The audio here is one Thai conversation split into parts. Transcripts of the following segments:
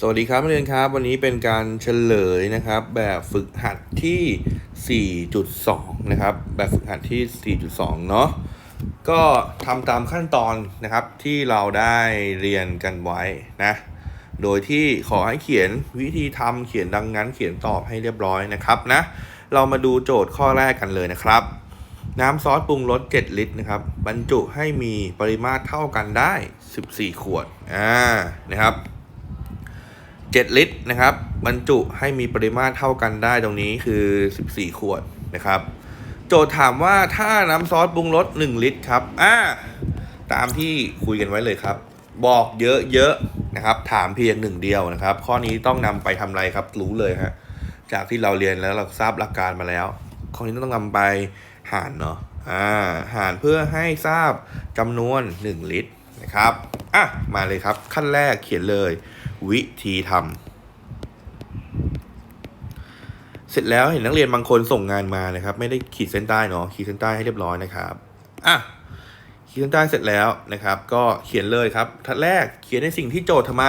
สวัสดีครับนักเรียนครับ วันนี้เป็นการเฉลยนะครับ แบบฝึกหัดที่ 4.2 นะครับ แบบฝึกหัดที่ 4.2 เนาะก็ทำตามขั้นตอนนะครับที่เราได้เรียนกันไว้นะ โดยที่ขอให้เขียนวิธีทำเขียนดังนั้น เขียนตอบให้เรียบร้อยนะครับนะ เรามาดูโจทย์ข้อแรกกันเลยนะครับ น้ำซอสปรุงรส 7 ลิตรนะครับ บรรจุให้มีปริมาตรเท่ากันได้ 14 ขวดอ่านะครับ 7 ลิตรนะครับ บรรจุให้มีปริมาตรเท่ากันได้ตรงนี้คือ 14 ขวดนะครับ โจทย์ถามว่าถ้าน้ำซอสปรุงรส1 ลิตรครับอ่าตามที่คุยกันไว้เลยครับ บอกเยอะๆนะครับ ถามเพียงหนึ่งเดียวนะครับ ข้อนี้ต้องนำไปทำอะไรครับ รู้เลยฮะจากที่เราเรียนแล้วเราทราบหลักการมาแล้ว ข้อนี้ต้องนำไปหารเนาะอ่าหารเพื่อให้ทราบจำนวน 1 ลิตรนะครับอะมาเลยครับ ขั้นแรกเขียนเลย วิธีทำเสร็จแล้วเห็นนักเรียนบางคนส่งงานมานะครับ ไม่ได้ขีดเส้นใต้เนาะขีดเส้นใต้ให้เรียบร้อยนะครับอะขีดเส้นใต้เสร็จแล้วนะครับ ก็เขียนเลยครับทัดแรกเขียนในสิ่งที่โจทย์ทำไม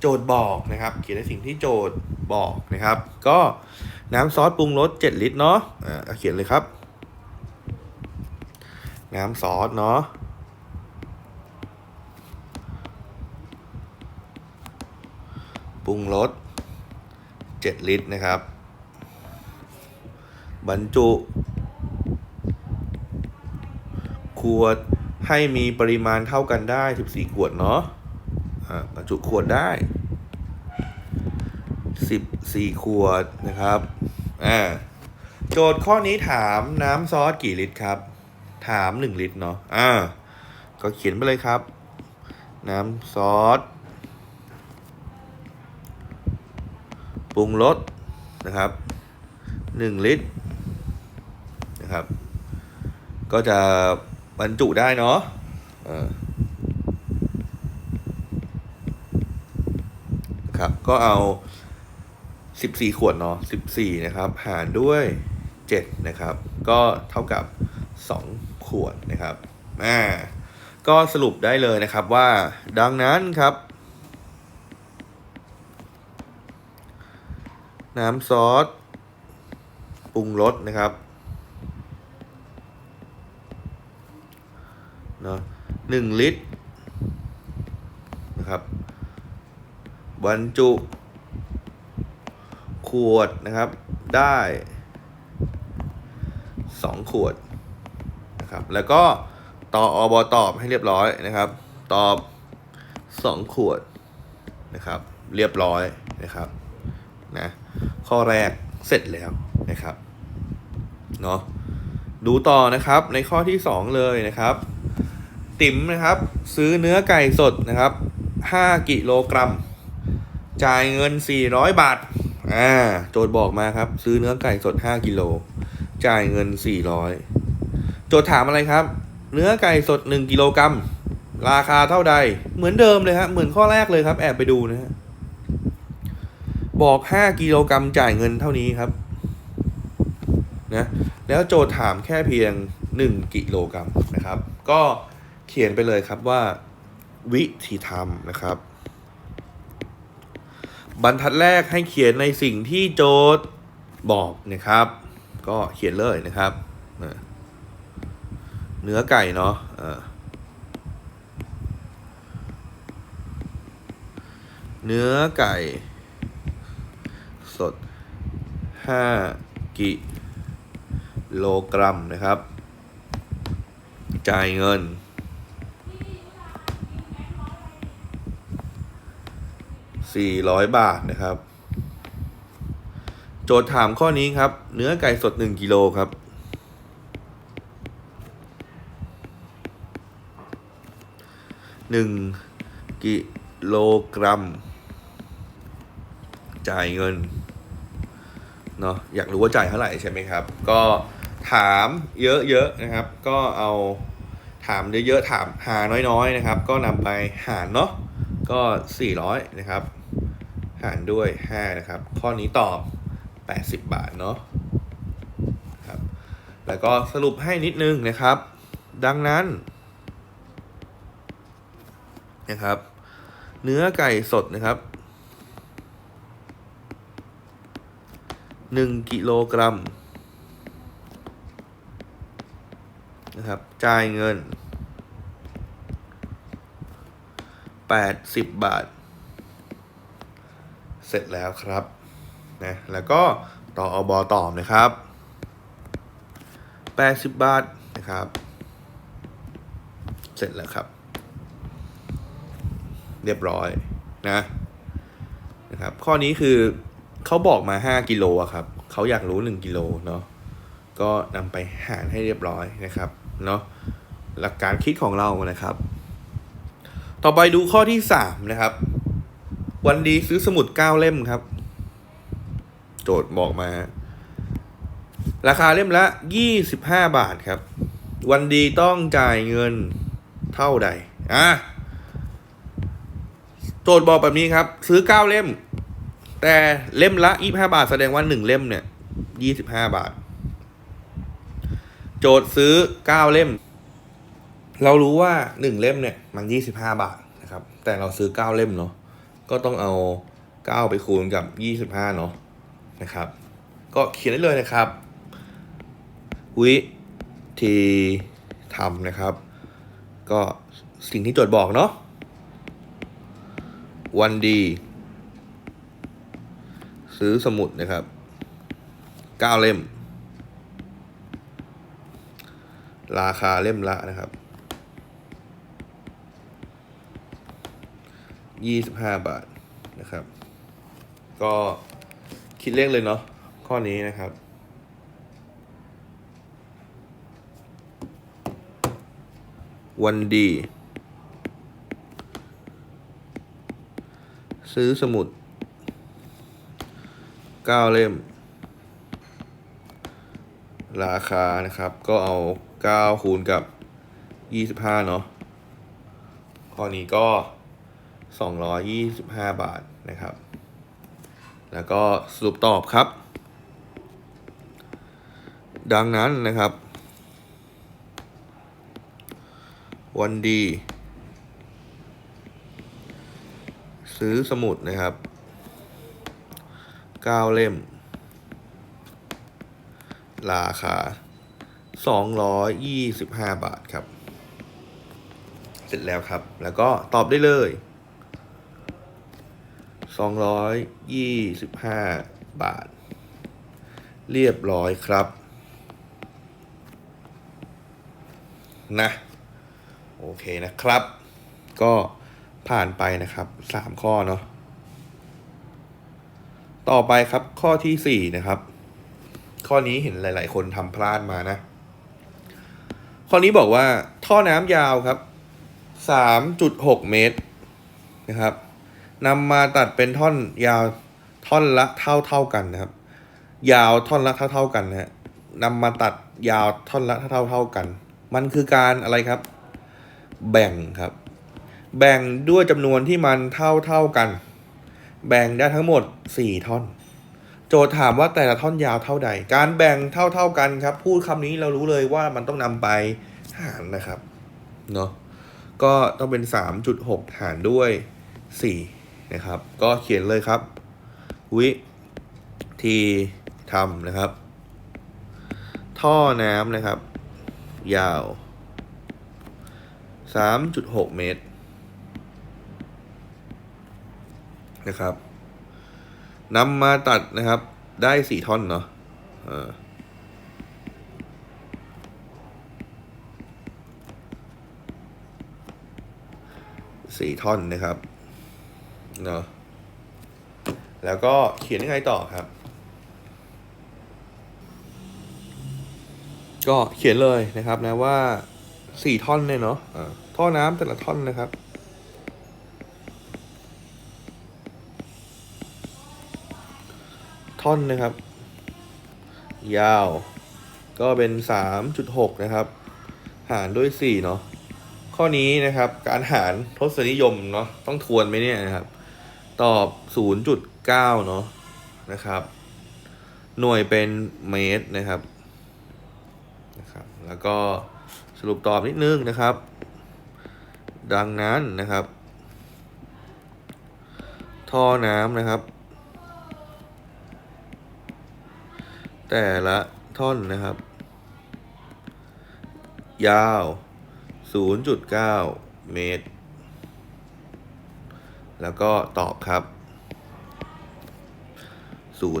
โจทย์บอกนะครับ เขียนในสิ่งที่โจทย์บอกนะครับ ก็น้ำซอสปรุงรส7ลิตรเนาะอ่าเขียนเลยครับ น้ำซอสเนาะ ปรุงรส7 ลิตรนะครับ บรรจุ ขวดให้มีปริมาณเท่ากันได้ 14 ขวดเนาะอ่าบรรจุขวดได้ 14 ขวดนะครับอ่าโจทย์ข้อนี้ถามน้ำซอสกี่ลิตรครับ ถาม 1 ลิตรเนาะอ่าก็เขียนไปเลยครับ น้ำซอส ปรุงรสนะครับ 1 ลิตรนะครับ ก็จะบรรจุได้เนาะครับ ก็เอา 14 ขวดเนาะ14 นะครับ หารด้วย 7 นะครับ ก็เท่ากับ 2 ขวดนะครับอ่าก็สรุปได้เลยนะครับว่าดังนั้นครับ น้ำซอสปรุงรสนะครับเนาะหนึ่งลิตรนะครับบรรจุ ขวดนะครับได้สองขวดนะครับแล้วก็ต่ออบตอบให้เรียบร้อยนะครับ ตอบสองขวดนะครับ เรียบร้อยนะครับนะ ข้อแรกเสร็จแล้วนะครับเนาะดูต่อนะครับในข้อที่ 2 เลยนะครับ ติ๋มนะครับ ซื้อเนื้อไก่สดนะครับ 5 กิโลกรัม จ่ายเงิน 400 บาทอ่าโจทย์บอกมาครับ ซื้อเนื้อไก่สด 5 กิโล จ่ายเงิน 400 โจทย์ถามอะไรครับ เนื้อไก่สด 1 กิโลกรัม ราคาเท่าใดเหมือนเดิมเลยครับเหมือนข้อแรกเลยครับ แอบไปดูนะฮะ บอก 5 กิโลกรัมจ่ายเงินเท่านี้ครับนะแล้วโจทย์ถามแค่เพียง 1 กิโลกรัมนะครับ ก็เขียนไปเลยครับว่า วิธีทำนะครับ บรรทัดแรกให้เขียนในสิ่งที่โจทย์บอกนะครับ ก็เขียนเลยนะครับเนื้อไก่เนาะเนื้อไก่ สด 5 กิโลกรัมนะครับ จ่ายเงิน 400 บาทนะครับ โจทย์ถามข้อนี้ครับ เนื้อไก่สด 1กิโลครับ1กิโลกรัม จ่ายเงิน เนาะอยากรู้ว่าจ่ายเท่าไหร่ใช่ไหมครับ ก็ถามเยอะๆนะครับ ก็เอาถามเยอะๆถามหาน้อยๆนะครับ ก็นำไปหารเนาะก็ 400 นะครับ หารด้วย 5 นะครับ ข้อนี้ตอบ 80 บาทเนาะครับแล้วก็สรุปให้นิดนึงนะครับ ดังนั้นนะครับ เนื้อไก่สดนะครับ หนึ่งกิโลกรัมนะครับ จ่ายเงินแปดสิบบาท เสร็จแล้วครับนะแล้วก็ต่ออบอตอบนะครับแปดสิบบาทนะครับ เสร็จแล้วครับ เรียบร้อยนะนะครับ ข้อนี้คือ เขาบอกมา 5 กิโลอะครับ เขาอยากรู้ 1 กิโลเนาะ ก็นำไปหารให้เรียบร้อยนะครับ เนาะ หลักการคิดของเรานะครับ ต่อไปดูข้อที่ 3 นะครับ วันดีซื้อสมุด 9 เล่มครับ โจทย์บอกมา ราคาเล่มละ 25 บาทครับ วันดีต้องจ่ายเงินเท่าใด อะ โจทย์บอกแบบนี้ครับ ซื้อ 9 เล่ม แต่เล่มละ25บาทแสดงว่า1เล่มเนี่ย25บาท โจทย์ซื้อ9เล่ม เรารู้ว่า1เล่มเนี่ยมัน25บาทนะครับ แต่เราซื้อ9เล่มเนาะก็ต้องเอา9ไปคูณกับ25เนาะนะครับ ก็เขียนได้เลยนะครับ วิธีทำนะครับ ก็สิ่งที่โจทย์บอกเนาะวันดี ซื้อสมุดนะครับเก้าเล่ม ราคาเล่มละนะครับยี่สิบห้าบาทนะครับ ก็คิดเลขเลยเนาะข้อนี้นะครับ วันดี ซื้อสมุด เก้าเล่ม ราคานะครับ ก็เอาเก้าคูณกับยี่สิบห้าเนาะข้อนี้ก็สองร้อยยี่สิบห้าบาทนะครับ แล้วก็สรุปตอบครับ ดังนั้นนะครับ วันดี ซื้อสมุดนะครับ ก้าเล่ม ราคาสองร้อยยี่สิบห้าบาทครับ เสร็จแล้วครับ แล้วก็ตอบได้เลยสองร้อยยี่สิบห้าบาท เรียบร้อยครับ นะ โอเคนะครับ ก็ผ่านไปนะครับสามข้อเนาะ ต่อไปครับข้อที่สี่นะครับ ข้อนี้เห็นหลาย ๆ คนทำพลาดมานะ ข้อนี้บอกว่าท่อน้ำยาวครับสามจุดหกเมตรนะครับนำมาตัดเป็นท่อนยาวท่อนละเท่าเท่าๆกันนะครับ ยาวท่อนละเท่าเท่าๆกันนะฮะนำมาตัดยาวท่อนละเท่าเท่าเท่าๆกัน มันคือการอะไรครับ แบ่งครับ แบ่งด้วยจำนวนที่มันเท่าเท่าๆกัน แบ่งได้ทั้งหมด 4 ท่อน โจทย์ถามว่าแต่ละท่อนยาวเท่าใด การแบ่งเท่าเท่าๆกันครับ พูดคำนี้เรารู้เลยว่ามันต้องนำไปหารนะครับ เนาะ ก็ต้องเป็น 3.6 หารด้วย 4 นะครับ ก็เขียนเลยครับ วิธีทำนะครับ ท่อน้ำนะครับ ยาว 3.6 เมตร นะครับนำมาตัดนะครับ ได้สี่ท่อนเนาะสี่ท่อนนะครับเนาะแล้วก็เขียนยังไงต่อครับ ก็เขียนเลยนะครับนะว่าสี่ท่อนเนี่ยเนาะท่อน้ำแต่ละท่อนนะครับ ท่อนนะครับ ยาว ก็เป็นสามจุดหกนะครับ หารด้วยสี่เนาะข้อนี้นะครับ การหารทศนิยมเนาะต้องทวนไหมเนี่ยนะครับ ตอบศูนย์จุดเก้าเนาะนะครับ หน่วยเป็นเมตรนะครับนะครับ แล้วก็สรุปตอบนิดนึงนะครับ ดังนั้นนะครับ ท่อน้ำนะครับ แต่ละท่อนนะครับ ยาว 0.9 เมตร แล้วก็ตอบครับ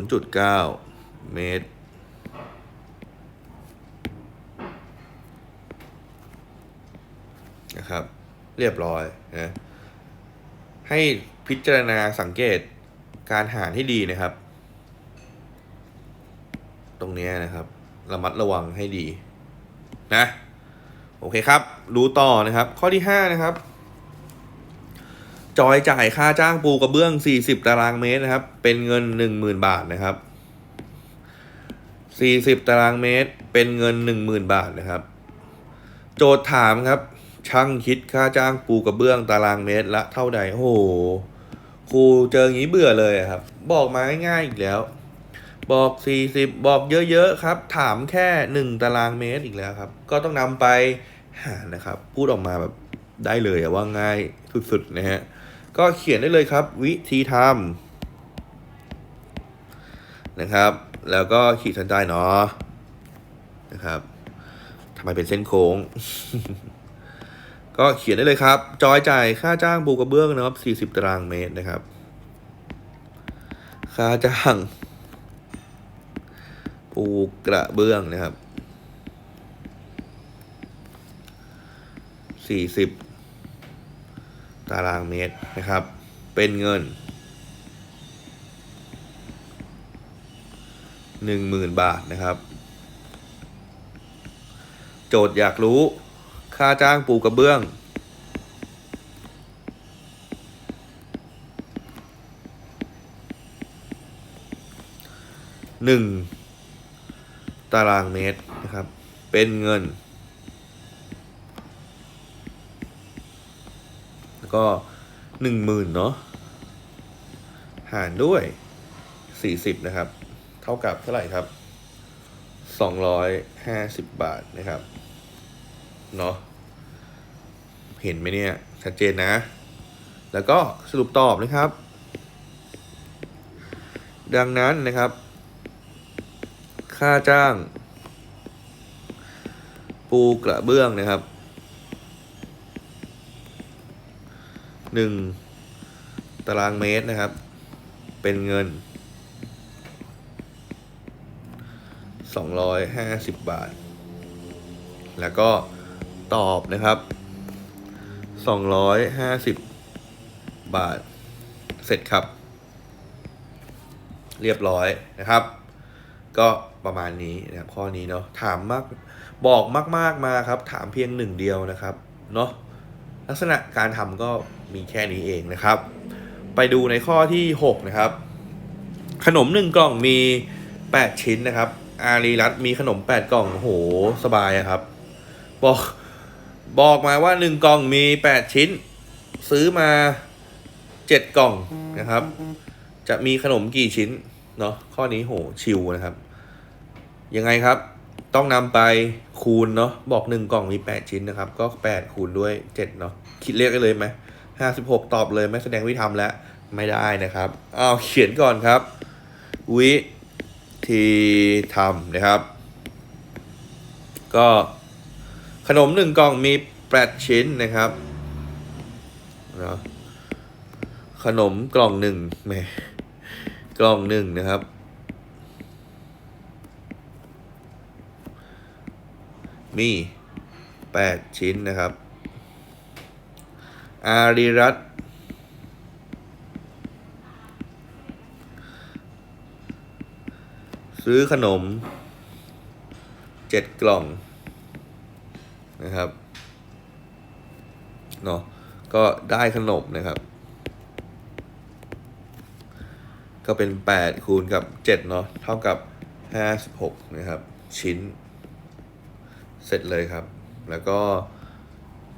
0.9 เมตรนะครับ เรียบร้อยนะให้พิจารณาสังเกตการหารให้ดีนะครับ ตรงนี้นะครับ ระมัดระวังให้ดีนะโอเคครับ รู้ต่อนะครับ ข้อที่ 5 นะครับ จอยจ่ายค่าจ้างปูกระเบื้อง 40 ตารางเมตรนะครับ เป็นเงิน 10,000 บาทนะครับ 40 ตารางเมตร เป็นเงิน 10,000 บาทนะครับ โจทย์ถามครับ ช่างคิดค่าจ้างปูกระเบื้องตารางเมตรละเท่าใดโอ้โหครูเจออย่างนี้เบื่อเลยครับ บอกมาง่ายๆอีกแล้ว บอก 40 บอกเยอะๆครับ ถามแค่ 1 ตารางเมตรอีกแล้วครับ ก็ต้องนำไปหารนะครับ พูดออกมาแบบได้เลยว่าง่ายสุดๆนะฮะ ก็เขียนได้เลยครับ วิธีทำนะครับ แล้วก็ขีดเส้นใต้เนาะนะครับทำไมเป็นเส้นโค้ง ก็เขียนได้เลยครับ จอยจ่ายค่าจ้างปูกระเบื้องนะครับ 40 ตารางเมตรนะครับ ค่าจ้าง ปูกระเบื้องนะครับ40ตารางเมตรนะครับ เป็นเงิน10,000บาทนะครับ โจทย์อยากรู้ค่าจ้างปูกระเบื้องหนึ่ง ตารางเมตรนะครับ เป็นเงิน แล้วก็หนึ่งหมื่นเนาะหารด้วยสี่สิบนะครับ เท่ากับเท่าไหร่ครับสองร้อยห้าสิบบาทนะครับ เนาะเห็นไหมเนี่ย ชัดเจนนะ แล้วก็สรุปตอบนะครับ ดังนั้นนะครับ ค่าจ้าง ปูกระเบื้องนะครับหนึ่งตารางเมตรนะครับ เป็นเงินสองร้อยห้าสิบบาท แล้วก็ตอบนะครับสองร้อยห้าสิบบาท เสร็จครับ เรียบร้อยนะครับ ก็ ประมาณนี้นะครับข้อนี้เนาะถามมากบอกมากๆมาครับ ถามเพียงหนึ่งเดียวนะครับเนาะลักษณะการทำก็มีแค่นี้เองนะครับ ไปดูในข้อที่ 6 นะครับ ขนมหนึ่งกล่องมี 8 ชิ้นนะครับ อารีรัตมีขนม 8 กล่องโหสบายครับ บอกบอกมาว่า 1 กล่องมี 8 ชิ้น ซื้อมา 7 กล่องนะครับ จะมีขนมกี่ชิ้นเนาะข้อนี้โหชิวนะครับ ยังไงครับ ต้องนำไปคูณเนาะบอกหนึ่งกล่องมีแปดชิ้นนะครับ ก็แปดคูณด้วยเจ็ดเนาะคิดเลขได้เลยไหมห้าสิบหกตอบเลยไม่แสดงวิธีทำแล้วไม่ได้นะครับอ้าวเขียนก่อนครับ วิธีทำนะครับ ก็ขนมหนึ่งกล่องมีแปดชิ้นนะครับเนาะขนมกล่องหนึ่งแหมกล่องหนึ่งนะครับ มีแปดชิ้นนะครับ อารีรัตซื้อขนมเจ็ดกล่องนะครับเนาะก็ได้ขนมนะครับ ก็เป็น 8 คูณกับ 7 เนาะเท่ากับ 56 นะครับ ชิ้น เสร็จเลยครับ แล้วก็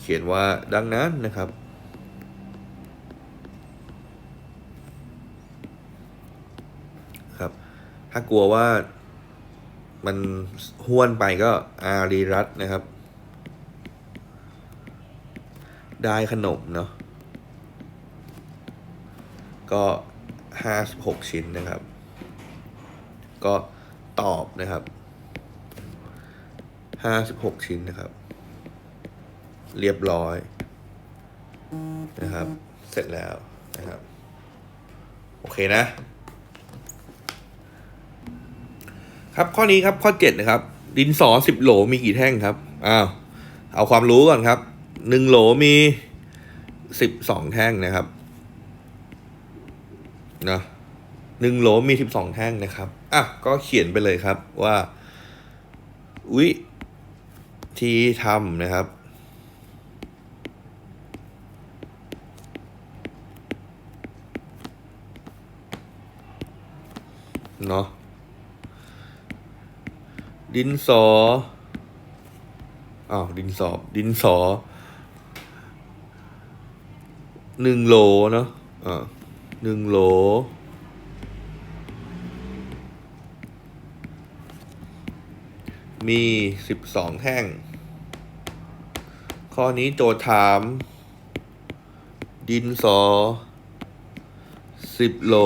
เขียนว่าดังนั้นนะครับ ครับ ถ้ากลัวว่ามันห้วนไปก็อารีรัตนะครับ ได้ขนมเนาะก็56ชิ้นนะครับ ก็ตอบนะครับ ห้าสิบหกชิ้นนะครับ เรียบร้อยนะครับ เสร็จแล้วนะครับ โอเคนะ ครับข้อนี้ครับข้อเจ็ดนะครับ ดินสอสิบโหลมีกี่แท่งครับอ้าวเอาความรู้ก่อนครับหนึ่งโหลมีสิบสองแท่งนะครับนะหนึ่งโหลมีสิบสองแท่งนะครับอะก็เขียนไปเลยครับว่า วิ ธีทำนะครับเนาะดินสออ้าวดินสอดินสอหนึ่งโหลเนาะอ่าหนึ่งโหล มีสิบสองแท่ง ข้อนี้โจทย์ถาม ดินสอสิบโหล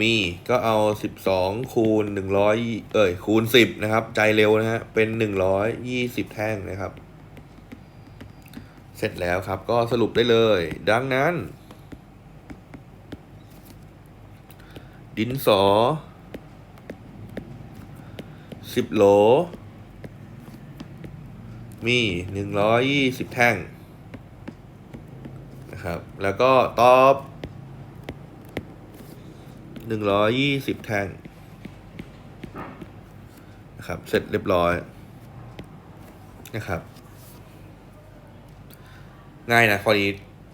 มีก็เอาสิบสองคูณหนึ่งร้อยเอ้ย คูณสิบนะครับ ใจเร็วนะฮะ เป็นหนึ่งร้อยยี่สิบแท่งนะครับ เสร็จแล้วครับ ก็สรุปได้เลย ดังนั้น ดินสอ สิบโหล มีหนึ่งร้อยยี่สิบแท่ง นะครับ แล้วก็ตอบหนึ่งร้อยยี่สิบแท่ง นะครับ เสร็จเรียบร้อย นะครับ ง่ายนะข้อนี้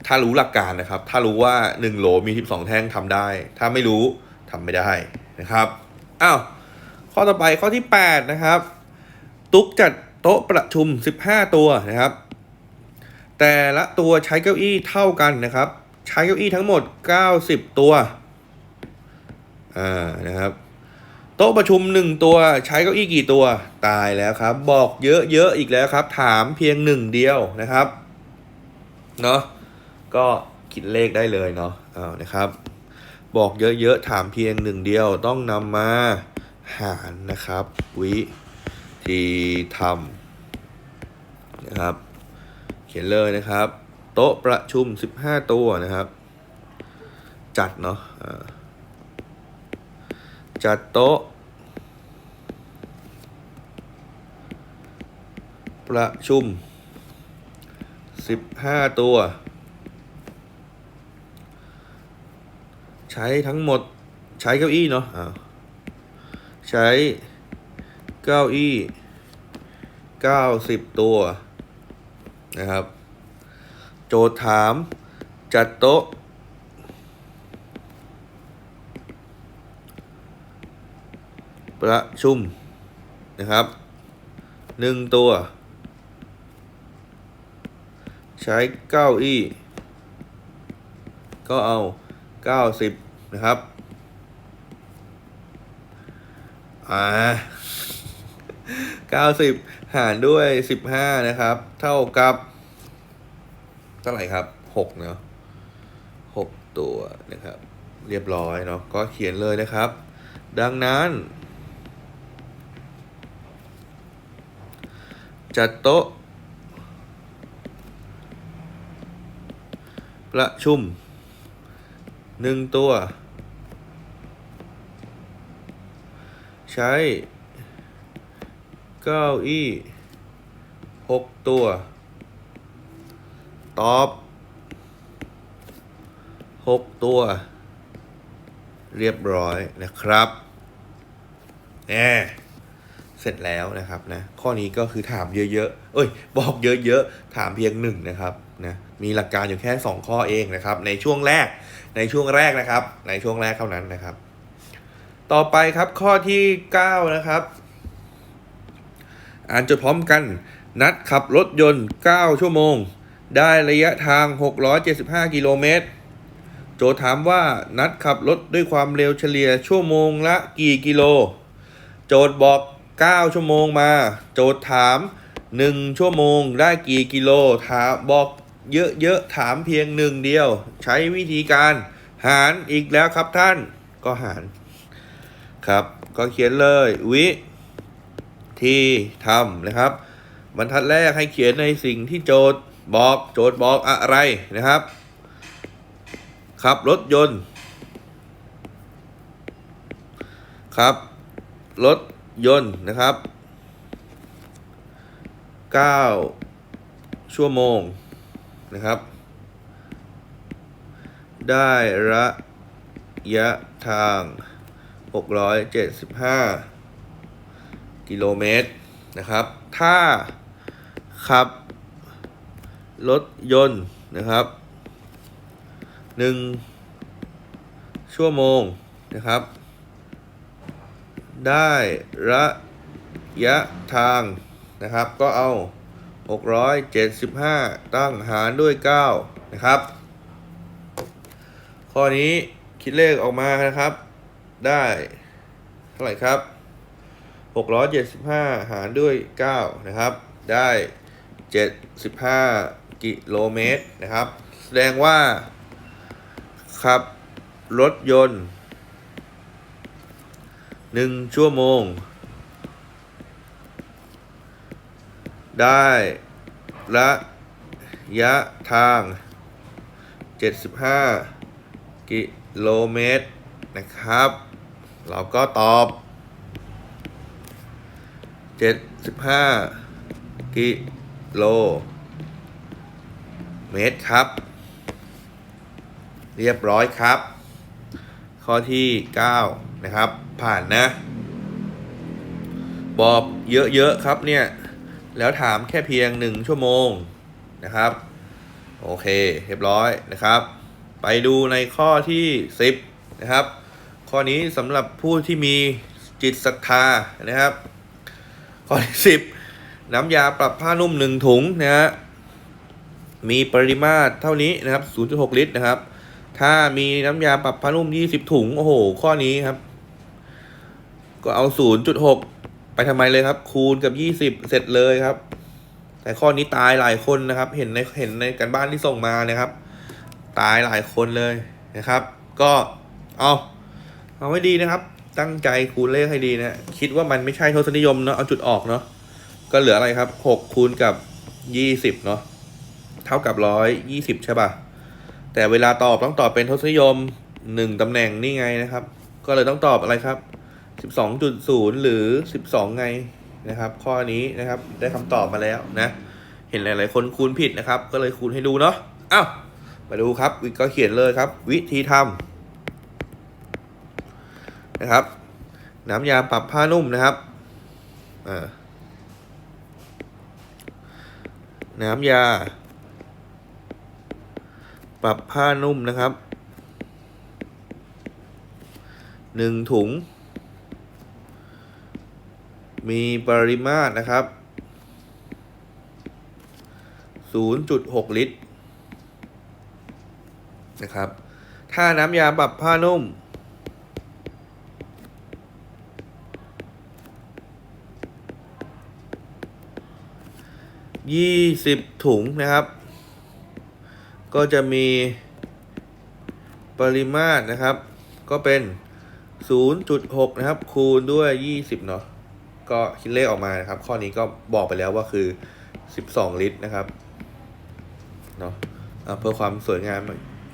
ถ้ารู้หลักการนะครับ ถ้ารู้ว่าหนึ่งโหลมีสิบสองแท่งทำได้ ถ้าไม่รู้ทำไม่ได้นะครับ อ้าว ข้อต่อไปข้อที่แปดนะครับ ตุ๊กจัดโต๊ะประชุมสิบห้าตัวนะครับ แต่ละตัวใช้เก้าอี้เท่ากันนะครับ ใช้เก้าอี้ทั้งหมดเก้าสิบตัวอ่านะครับโต๊ะประชุมหนึ่งตัวใช้เก้าอี้กี่ตัวตายแล้วครับ บอกเยอะๆอีกแล้วครับ ถามเพียงหนึ่งเดียวนะครับเนาะก็คิดเลขได้เลยเนาะอ้านะครับ บอกเยอะๆถามเพียงหนึ่งเดียวต้องนำมา หารนะครับ วิธีทำนะครับ เขียนเลยนะครับ โต๊ะประชุม 15 ตัวนะครับ จัดเนาะจัดโต๊ะ ประชุม 15 ตัว ใช้ทั้งหมดใช้เก้าอี้เนาะ ใช้เก้าอี้90ตัวนะครับ โจทย์ถามจัดโต๊ะ ประชุมนะครับหนึ่งตัว ใช้เก้าอี้ ก็เอาเก้าสิบนะครับ อ่าเก้าสิบหารด้วยสิบห้านะครับ เท่ากับเท่าไหร่ครับหกเนาะหกตัวนะครับ เรียบร้อยเนาะก็เขียนเลยนะครับ ดังนั้น จัดโต๊ะ ประชุมหนึ่งตัว ใช้เก้าอี้หกตัว ตอบหกตัว เรียบร้อยนะครับแน่เสร็จแล้วนะครับนะ ข้อนี้ก็คือถามเยอะๆ เอ้ย บอกเยอะๆ ถามเพียงหนึ่งนะครับนะมีหลักการอยู่แค่สองข้อเองนะครับ ในช่วงแรกในช่วงแรกนะครับ ในช่วงแรกเท่านั้นนะครับ ต่อไปครับข้อที่ 9 นะครับ อ่านจดพร้อมกัน นัดขับรถยนต์ 9 ชั่วโมง ได้ระยะทาง 675 กิโลเมตร โจถามว่านัดขับรถด้วยความเร็วเฉลี่ยชั่วโมงละกี่กิโล โจทย์บอก 9 ชั่วโมงมา โจทย์ถาม 1 ชั่วโมงได้กี่กิโล ถามบอกเยอะๆถามเพียงหนึ่งเดียว ใช้วิธีการหารอีกแล้วครับท่านก็หาร ครับ ก็เขียนเลย วิธีทำนะครับ บรรทัดแรกให้เขียนในสิ่งที่โจทย์บอกโจทย์บอกอะไรนะครับ ขับรถยนต์ครับ รถยนต์นะครับ 9 ชั่วโมงนะครับ ได้ระยะทาง 675 กิโลเมตรนะครับ ถ้าขับรถยนต์นะครับ1ชั่วโมงนะครับ ได้ระยะทางนะครับ ก็เอา 675 ตั้งหารด้วย 9 นะครับ ข้อนี้คิดเลขออกมานะครับ ได้ เท่าไหร่ครับ 675 หารด้วย 9 นะครับ ได้ 75 กิโลเมตรนะครับ แสดงว่าขับรถยนต์ 1 ชั่วโมง ได้ระยะทาง 75 กิโลเมตรนะครับ เราก็ตอบ75กิโล เมตรครับ เรียบร้อยครับ ข้อที่ 9 นะครับ ผ่านนะ บอกเยอะ ๆ ครับเนี่ย แล้วถามแค่เพียง 1 ชั่วโมงนะครับ โอเค เรียบร้อยนะครับ ไปดูในข้อที่ 10 นะครับ ข้อนี้สำหรับผู้ที่มีจิตศรัทธานะครับ ข้อที่10น้ำยาปรับผ้านุ่ม1ถุงนะฮะมีปริมาตรเท่านี้นะครับ 0.6 ลิตรนะครับ ถ้ามีน้ำยาปรับผ้านุ่ม 20 ถุง โอ้โห ข้อนี้ครับ ก็เอา 0.6 ไปทำไมเลยครับ คูณกับ 20 เสร็จเลยครับ แต่ข้อนี้ตายหลายคนนะครับ เห็นในเห็นในกันบ้านที่ส่งมานะครับ ตายหลายคนเลยนะครับ ก็เอา เอาไว้ดีนะครับ ตั้งใจคูณเลขให้ดีนะคิดว่ามันไม่ใช่ทศนิยมเนาะเอาจุดออกเนาะก็เหลืออะไรครับ6คูณกับ20เนาะเท่ากับร้อยยี่สิบใช่ป่ะแต่เวลาตอบต้องตอบเป็นทศนิยมหนึ่งตำแหน่งนี่ไงนะครับ ก็เลยต้องตอบอะไรครับสิบสองจุดศูนย์หรือสิบสองไงนะครับ ข้อนี้นะครับได้คำตอบมาแล้วนะ เห็นหลาย ๆ คนคูณผิดนะครับ ก็เลยคูณให้ดูเนาะอ้าวมาดูครับวิก็เขียนเลยครับ วิธีทำ นะครับ น้ำยาปรับผ้านุ่มนะครับน้ำยา ปรับผ้านุ่มนะครับหนึ่งถุง มีปริมาตรนะครับ 0.6 ลิตร นะครับ ถ้าน้ำยาปรับผ้านุ่ม ยี่สิบถุงนะครับ ก็จะมีปริมาตรนะครับ ก็เป็น 0.6 นะครับ คูณด้วย 20 เนาะก็คิดเลขออกมานะครับ ข้อนี้ก็บอกไปแล้วว่าคือ 12 ลิตรนะครับเนาะเพื่อความสวยงาม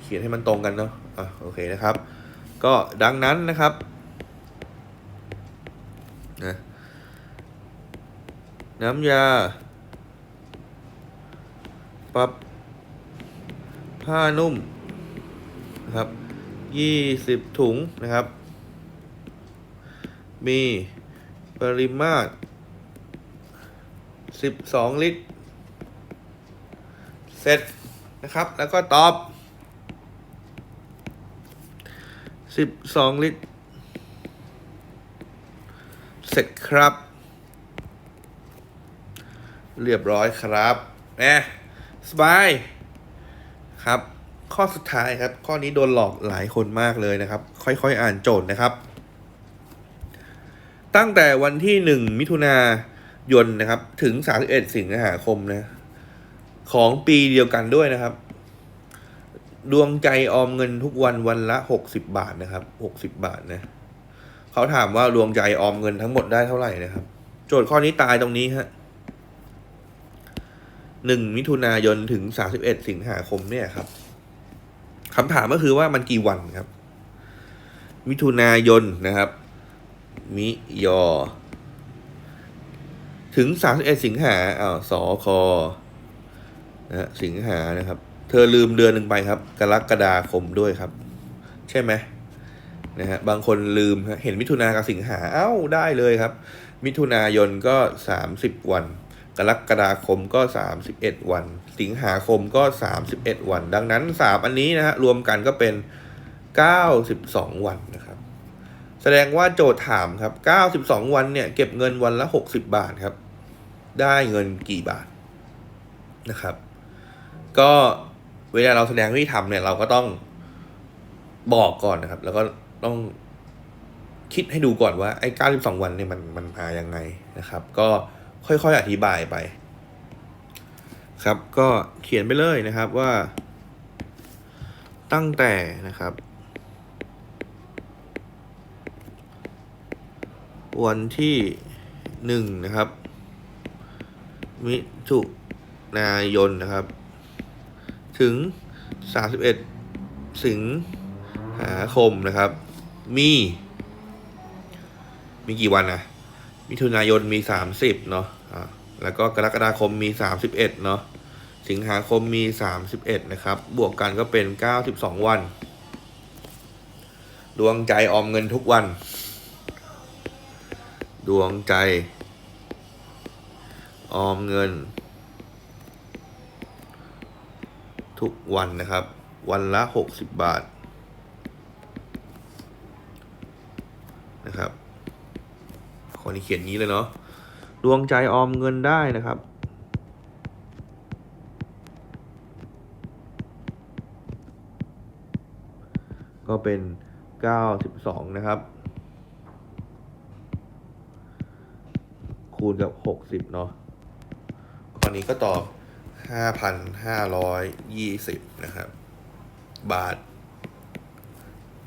เขียนให้มันตรงกันเนาะอะโอเคนะครับ ก็ดังนั้นนะครับนะน้ำยา ปรับผ้านุ่มนะครับยี่สิบถุงนะครับ มีปริมาตรสิบสองลิตร เสร็จนะครับ แล้วก็ตอบสิบสองลิตร เสร็จครับ เรียบร้อยครับแหม สบายครับ ข้อสุดท้ายครับ ข้อนี้โดนหลอกหลายคนมากเลยนะครับ ค่อยๆอ่านโจทย์นะครับ ตั้งแต่วันที่หนึ่งมิถุนายนนะครับ ถึงสามสิบเอ็ดสิงหาคมนะ ของปีเดียวกันด้วยนะครับ ดวงใจออมเงินทุกวันวันละหกสิบบาทนะครับหกสิบบาทนะเขาถามว่าดวงใจออมเงินทั้งหมดได้เท่าไหร่นะครับ โจทย์ข้อนี้ตายตรงนี้ฮะ หนึ่งมิถุนายนถึงสาสิบเอ็ดสิงหาคมเนี่ยครับคำถามก็คือว่ามันกี่วันครับ มิถุนายนนะครับ มิยอ ถึงสามสิบเอ็ดสิงหาอ้าวสอคอนะฮะสิงหานะครับ เธอลืมเดือนหนึ่งไปครับ กรกฎาคมด้วยครับ ใช่ไหมนะฮะบางคนลืมเห็นมิถุนากับสิงหา เอ้าได้เลยครับ มิถุนายนก็สามสิบวัน รกฎาคมก็สามสิบเอ็ดวัน สิงหาคมก็สามสิบเอ็ดวัน ดังนั้นสามอันนี้นะฮะรวมกันก็เป็นเก้าสิบสองวันนะครับ แสดงว่าโจทย์ถามครับเก้าสิบสองวันเนี่ยเก็บเงินวันละหกสิบาทครับ ได้เงินกี่บาทนะครับ ก็เวลาเราแสดงวิธีทำเนี่ยเราก็ต้องบอกก่อนนะครับ แล้วก็ต้องคิดให้ดูก่อนว่าไอ้เก้าสิบสองวันเนี่ยมันมันมายังไงนะครับ ก็ ค่อยๆอธิบายไป ครับก็เขียนไปเลยนะครับว่า ตั้งแต่นะครับ วันที่หนึ่งนะครับ มิถุนายนนะครับ ถึงสามสิบเอ็ดสิงหาคมนะครับ มี มีกี่วันนะ มิถุนายนมีสามสิบเนาะอ่าแล้วก็กรกฎาคมมีสามสิบเอ็ดเนาะสิงหาคมมีสามสิบเอ็ดนะครับ บวกกันก็เป็นเก้าสิบสองวัน ดวงใจออมเงินทุกวัน ดวงใจ ออมเงิน ทุกวันนะครับ วันละหกสิบบาท นะครับ ข้อนี้เขียนงี้เลยเนาะดวงใจออมเงินได้นะครับ ก็เป็นเก้าสิบสองนะครับ คูณกับหกสิบเนาะข้อนี้ก็ตอบห้าพันห้าร้อยยี่สิบนะครับ บาท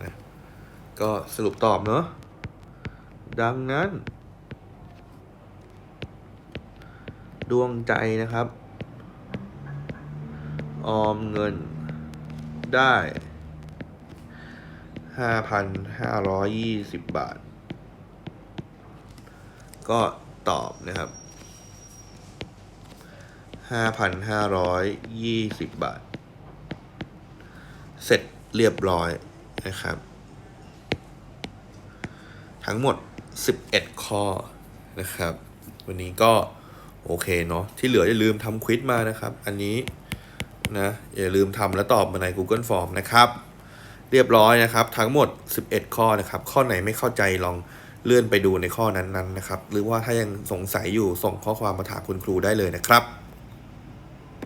นะก็สรุปตอบเนาะดังนั้น ดวงใจนะครับ ออมเงินได้ห้าพันห้าร้อยยี่สิบบาท ก็ตอบนะครับห้าพันห้าร้อยยี่สิบบาท เสร็จเรียบร้อยนะครับ ทั้งหมด11ข้อนะครับ วันนี้ก็ โอเคเนาะที่เหลืออย่าลืมทำควิดมานะครับ อันนี้นะอย่าลืมทำและตอบมาใน Google Form นะครับ เรียบร้อยนะครับ ทั้งหมด 11 ข้อนะครับ ข้อไหนไม่เข้าใจลองเลื่อนไปดูในข้อนั้นๆนะครับ หรือว่าถ้ายังสงสัยอยู่ส่งข้อความมาถามคุณครูได้เลยนะครับ